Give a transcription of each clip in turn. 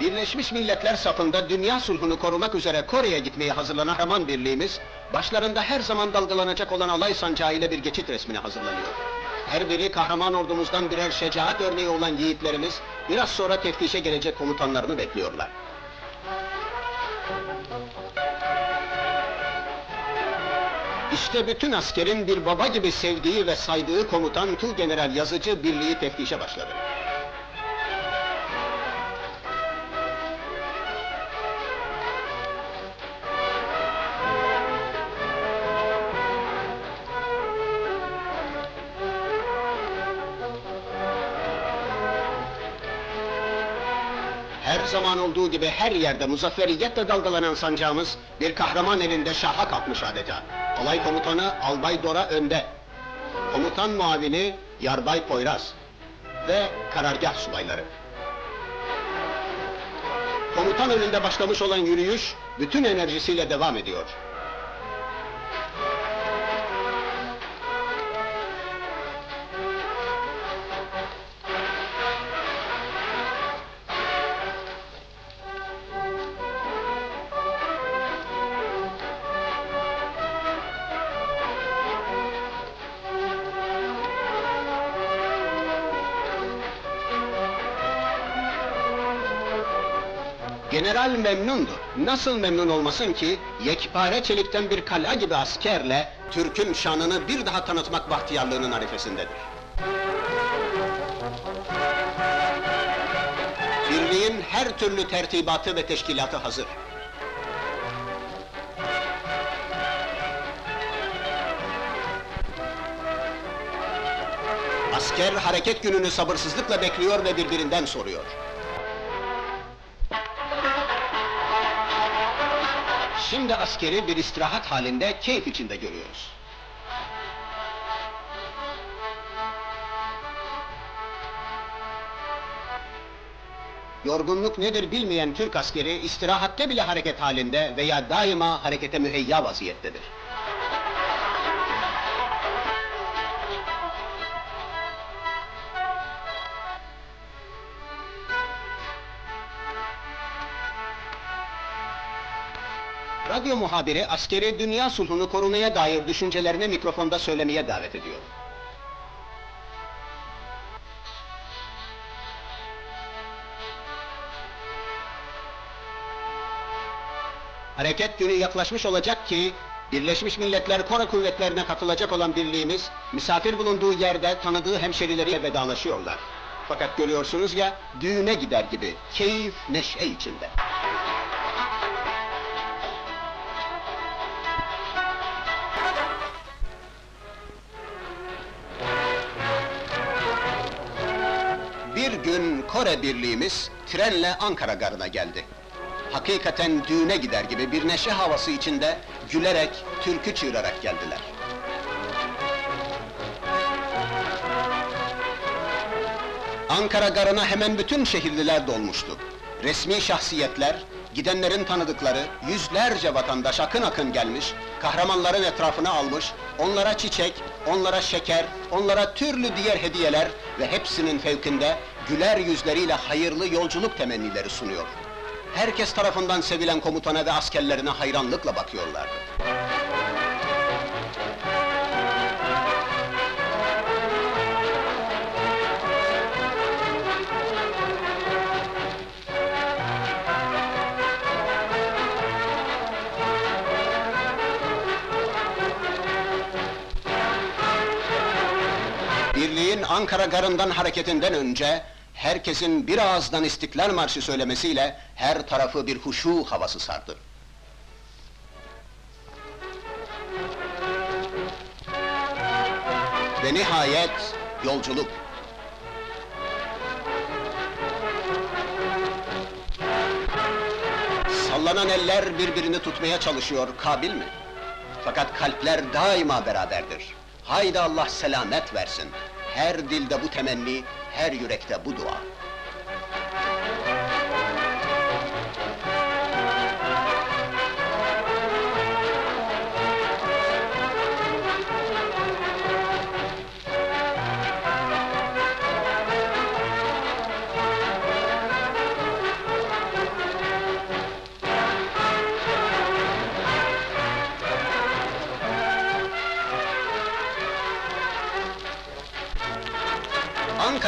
Birleşmiş Milletler safında dünya sulhunu korumak üzere Kore'ye gitmeye hazırlanan Kahraman Birliğimiz, başlarında her zaman dalgalanacak olan alay sancağı ile bir geçit resmine hazırlanıyor. Her biri kahraman ordumuzdan birer şecaat örneği olan yiğitlerimiz, biraz sonra teftişe gelecek komutanlarını bekliyorlar. İşte bütün askerin bir baba gibi sevdiği ve saydığı komutan Tuğgeneral Yazıcı birliği teftişe başladı. Her zaman olduğu gibi her yerde muzafferiyetle dalgalanan sancağımız bir kahraman elinde şaha kalkmış adeta. Alay komutanı Albay Dora önde. Komutan muavini Yarbay Poyraz ve karargah subayları. Komutan önünde başlamış olan yürüyüş bütün enerjisiyle devam ediyor. General memnundu. Nasıl memnun olmasın ki, yekpare çelikten bir kala gibi askerle, Türk'ün şanını bir daha tanıtmak bahtiyarlığının arifesindedir. Birliğin her türlü tertibatı ve teşkilatı hazır. Asker hareket gününü sabırsızlıkla bekliyor ve birbirinden soruyor. Şimdi askeri bir istirahat halinde keyif içinde görüyoruz. Yorgunluk nedir bilmeyen Türk askeri istirahatte bile hareket halinde veya daima harekete müheyya vaziyettedir. Radyo muhabiri askeri dünya sulhunu korumaya dair düşüncelerini mikrofonda söylemeye davet ediyor. Hareket günü yaklaşmış olacak ki, Birleşmiş Milletler Kore Kuvvetlerine katılacak olan birliğimiz, misafir bulunduğu yerde tanıdığı hemşerileriyle vedalaşıyorlar. Fakat görüyorsunuz ya, düğüne gider gibi, keyif, neşe içinde. Bir gün Kore birliğimiz trenle Ankara garına geldi. Hakikaten düğüne gider gibi bir neşe havası içinde gülerek, türkü çığırarak geldiler. Ankara garına hemen bütün şehirliler dolmuştu. Resmi şahsiyetler, gidenlerin tanıdıkları, yüzlerce vatandaş akın akın gelmiş, kahramanların etrafına almış, onlara çiçek, onlara şeker, onlara türlü diğer hediyeler ve hepsinin fevkinde güler yüzleriyle hayırlı yolculuk temennileri sunuyor. Herkes tarafından sevilen komutana ve askerlerine hayranlıkla bakıyorlardı. Birliğin Ankara garından hareketinden önce herkesin bir ağızdan İstiklal Marşı söylemesiyle her tarafı bir huşu havası sardı. Ve nihayet yolculuk. Sallanan eller birbirini tutmaya çalışıyor, kabil mi? Fakat kalpler daima beraberdir. Haydi Allah selamet versin. Her dilde bu temenni, her yürekte bu dua.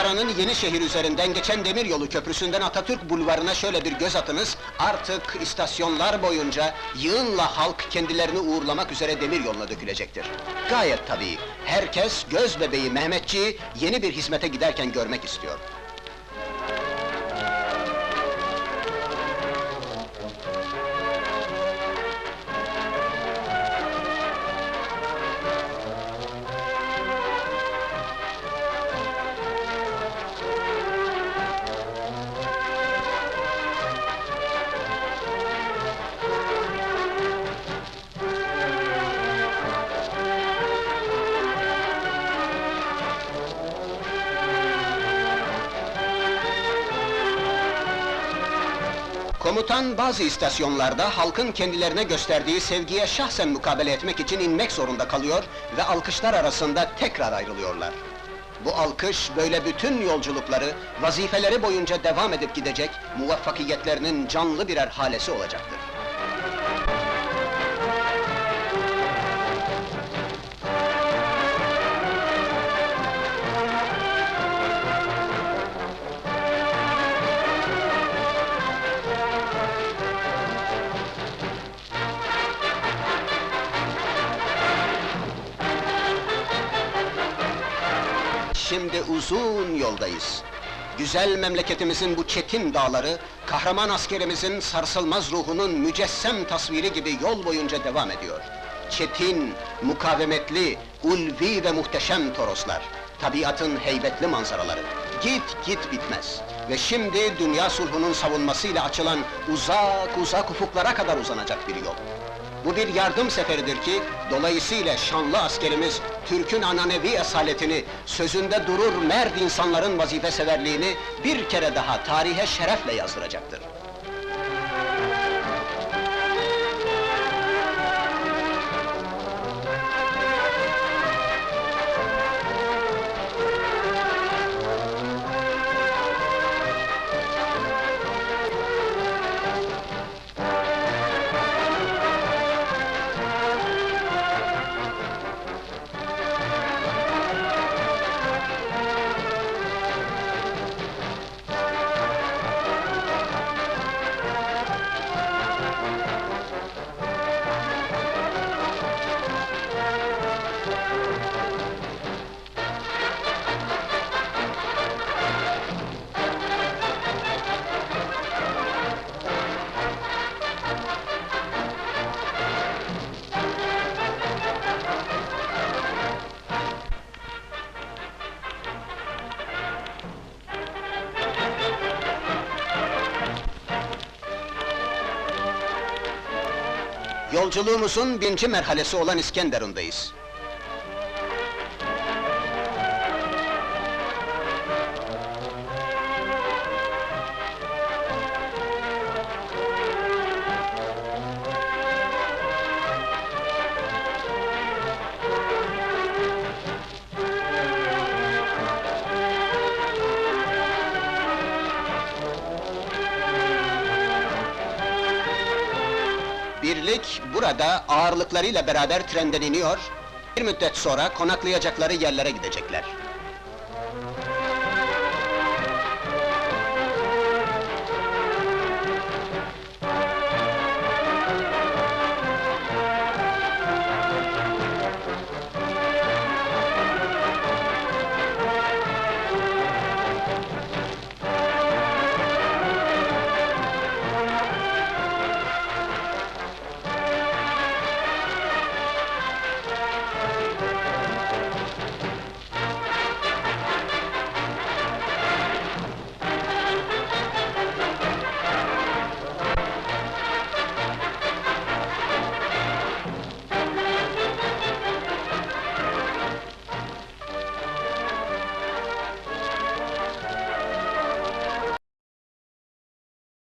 Ankara'nın Yenişehir üzerinden geçen demiryolu köprüsünden Atatürk Bulvarı'na şöyle bir göz atınız. Artık istasyonlar boyunca yığınla halk kendilerini uğurlamak üzere demiryoluna dökülecektir. Gayet tabii. Herkes göz bebeği Mehmetçiği yeni bir hizmete giderken görmek istiyor. Komutan bazı istasyonlarda halkın kendilerine gösterdiği sevgiye şahsen mukabele etmek için inmek zorunda kalıyor ve alkışlar arasında tekrar ayrılıyorlar. Bu alkış böyle bütün yolculukları, vazifeleri boyunca devam edip gidecek, muvaffakiyetlerinin canlı birer halesi olacaktır. Şimdi uzun yoldayız. Güzel memleketimizin bu çetin dağları, kahraman askerimizin sarsılmaz ruhunun mücessem tasviri gibi yol boyunca devam ediyor. Çetin, mukavemetli, ulvi ve muhteşem Toroslar. Tabiatın heybetli manzaraları. Git git bitmez. Ve şimdi dünya sulhunun savunmasıyla açılan uzak uzak ufuklara kadar uzanacak bir yol. Bu bir yardım seferidir ki, dolayısıyla şanlı askerimiz, Türk'ün ananevi esaletini, sözünde durur mert insanların vazifeseverliğini bir kere daha tarihe şerefle yazdıracaktır. Yolculuğumuzun birinci merhalesi olan İskenderun'dayız. Burada ağırlıklarıyla beraber trenden iniyor, bir müddet sonra konaklayacakları yerlere gidecekler.